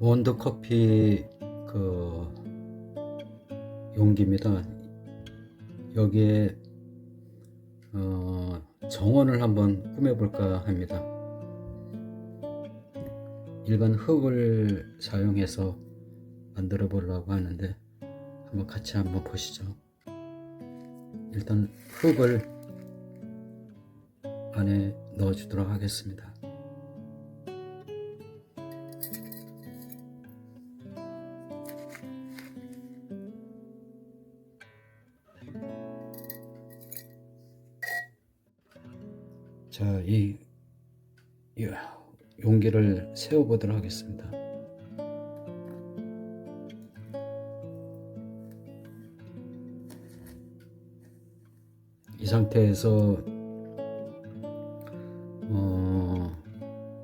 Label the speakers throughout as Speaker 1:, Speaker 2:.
Speaker 1: 원두 커피 그 용기입니다. 여기에 어, 정원을 한번 꾸며볼까 합니다. 일반 흙을 사용해서 만들어 보려고 하는데 한번 같이 한번 보시죠. 일단 흙을 안에 넣어주도록 하겠습니다. 자, 이, 이 용기를 세워보도록 하겠습니다. 이 상태에서 어,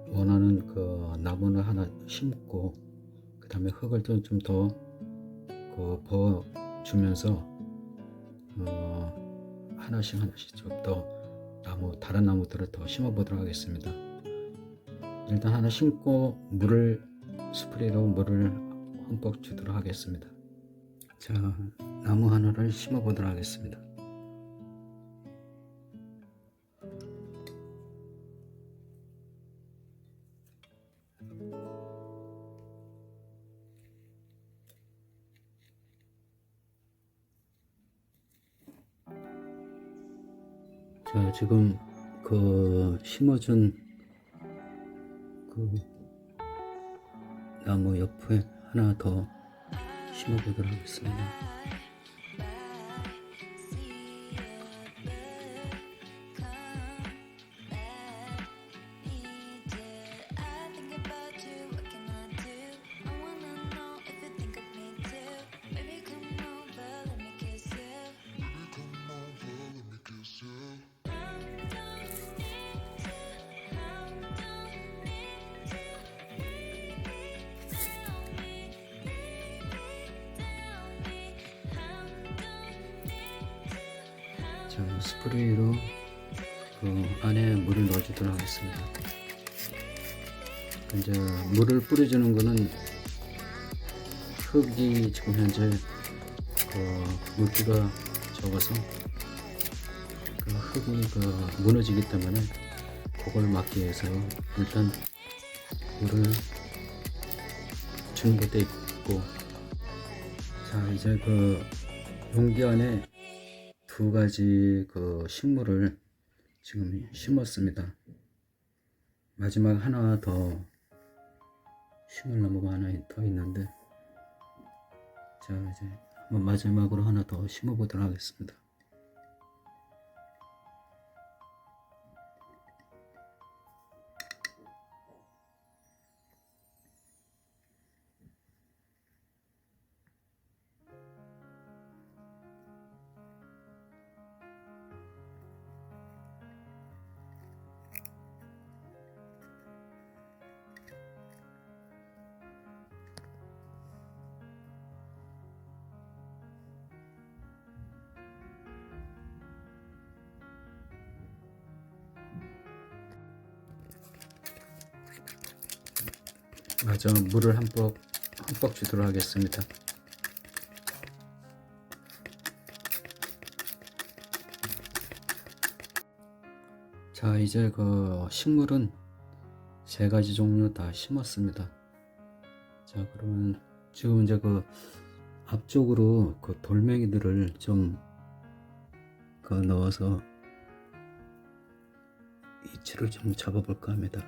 Speaker 1: 원하는 그 나무를 하나 심고 그 다음에 흙을 좀더 그 부어 주면서 어, 하나씩 하나씩 좀더 나무 다른 나무들을 더 심어 보도록 하겠습니다. 일단 하나 심고 물을 스프레이로 물을 흠뻑 주도록 하겠습니다. 자 나무 하나를 심어 보도록 하겠습니다. 자, 지금 그 심어준 그 나무 옆에 하나 더 심어보도록 하겠습니다. 자, 스프레이로 그 안에 물을 넣어주도록 하겠습니다. 이제 물을 뿌려주는 거는 흙이 지금 현재 그 물기가 적어서 그 흙이 그 무너지기 때문에 그걸 막기 위해서 일단 물을 주는 것도 있고 자 이제 그 용기 안에 두 가지 그 식물을 지금 심었습니다. 마지막 하나 더 심을 나무가 하나 더 있는데 자 이제 한번 마지막으로 하나 더 심어 보도록 하겠습니다. 맞아 물을 한뻑 한뻑 주도록 하겠습니다. 자 이제 그 식물은 세 가지 종류 다 심었습니다. 자 그러면 지금 이제 그 앞쪽으로 그 돌멩이들을 좀 그 넣어서 위치를 좀 잡아볼까 합니다.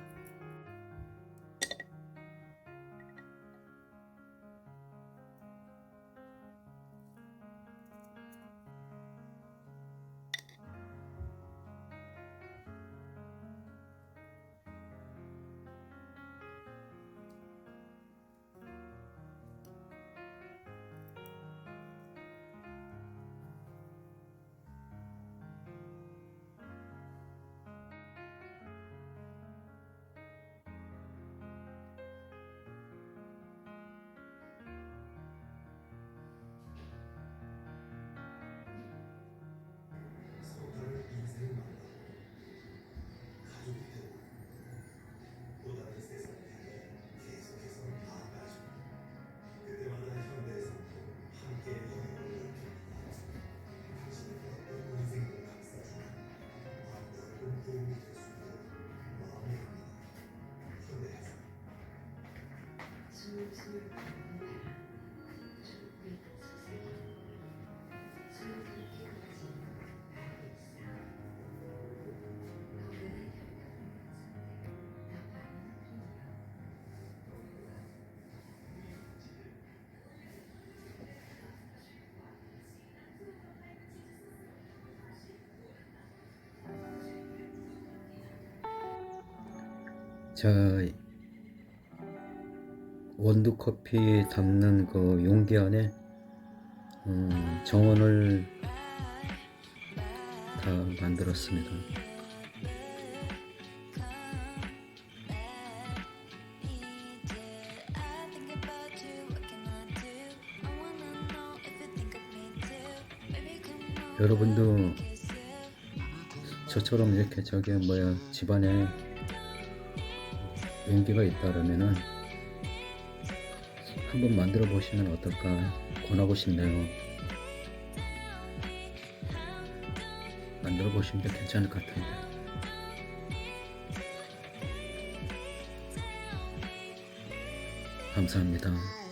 Speaker 1: 자, 원두 커피 담는 그 용기 안에 음, 정원을 다 만들었습니다. 여러분도 저처럼 이렇게 저기 뭐야 집안에 용기가 있다 그러면은 한번 만들어 보시면 어떨까 권하고 싶네요. 만들어 보시면 괜찮을 것 같은데. 감사합니다.